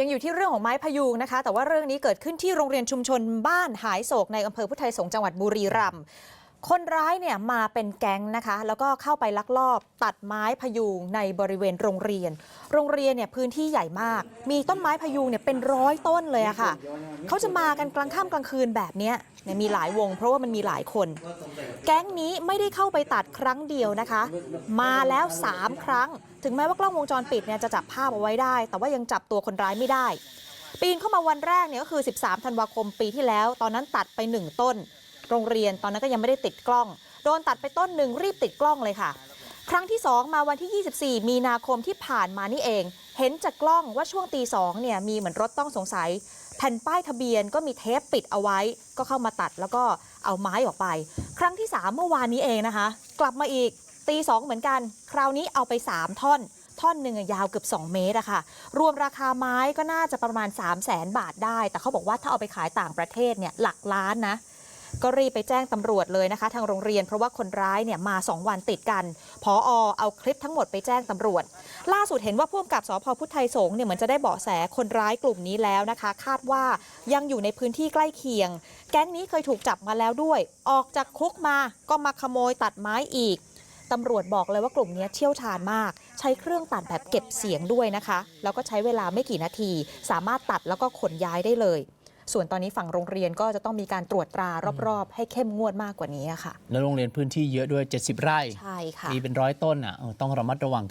ยังอยู่ที่เรื่องของไม้พยุงนะคะ แต่ว่าเรื่องนี้เกิดขึ้นที่โรงเรียนชุมชนบ้านหายโศกในอำเภอพุทธไทยสงฆ์จังหวัดบุรีรัมย์ คนร้ายเนี่ยมาเป็นแก๊งนะคะ แล้วก็เข้าไปลักลอบตัดไม้พยุงในบริเวณโรงเรียน โรงเรียนเนี่ยพื้นที่ใหญ่มาก มีต้นไม้พยุงเนี่ยเป็นร้อยต้นเลยอะค่ะเขาจะมากันกลางค่ำกลางคืนแบบเนี้เนี่ยมีหลายวง เพราะว่ามันมีหลายคน แก๊งนี้ไม่ได้เข้าไปตัดครั้งเดียวนะคะ มาแล้ว 3 ครั้ง ถึงแม้ว่ากล้องวงจรปิดเนี่ยจะจับภาพเอาไว้ได้ แต่ว่ายังจับตัวคนร้ายไม่ได้ ปีนเข้ามาวันแรกเนี่ยก็คือ 13 ธันวาคมปีที่แล้ว ตอนนั้นตัดไป 1 ต้น โรงเรียนตอนนั้นก็ยังไม่ได้ติดกล้อง โดนตัดไปต้นหนึ่งรีบติดกล้องเลยค่ะ ครั้งที่ 2 มาวันที่ 24 มีนาคมที่ผ่านมานี่เอง เห็นจากกล้องว่าช่วงตีสองเนี่ยมีเหมือนรถต้องสงสัย แผ่นป้ายทะเบียนก็มีเทปปิดเอาไว้ ก็เข้ามาตัดแล้วก็เอาไม้ออกไป ครั้งที่ 3 เมื่อวานนี้เองนะคะ กลับมาอีกตีสองเหมือนกัน คราวนี้เอาไป 3 ท่อนท่อนหนึ่งยาวเกือบ 2 เมตรอะค่ะ รวมราคาไม้ก็น่าจะประมาณ 3 0 0แสนบาทได้ แต่เขาบอกว่าถ้าเอาไปขายต่างประเทศเนี่ยหลักล้านนะ ก็รีบไปแจ้งตำรวจเลยนะคะ ทางโรงเรียนเพราะว่าคนร้ายเนี่ยมา 2 วันติดกันพออเอาคลิปทั้งหมดไปแจ้งตำรวจ ล่าสุดเห็นว่าผู้กำกับสพพุทธไทยสงฆ์เนี่ยเหมือนจะได้เบาะแสคนร้ายกลุ่มนี้แล้วนะคะ คาดว่ายังอยู่ในพื้นที่ใกล้เคียง แก๊งนี้เคยถูกจับมาแล้วด้วย ออกจากคุกมาก็มาขโมยตัดไม้อีกตำรวจบอกเลยว่ากลุ่มนี้เชี่ยวชาญมาก ใช้เครื่องตัดแบบเก็บเสียงด้วยนะคะ แล้วก็ใช้เวลาไม่กี่นาที สามารถตัดแล้วก็ขนย้ายได้เลย ส่วนตอนนี้ฝั่งโรงเรียนก็จะต้องมีการตรวจตรารอบๆ ให้เข้มงวดมากกว่านี้อะค่ะ แล้วโรงเรียนพื้นที่เยอะด้วย 70 ไร่ใช่ค่ะมีเป็นร้อยต้นอะเออต้องระมัดระวังกัน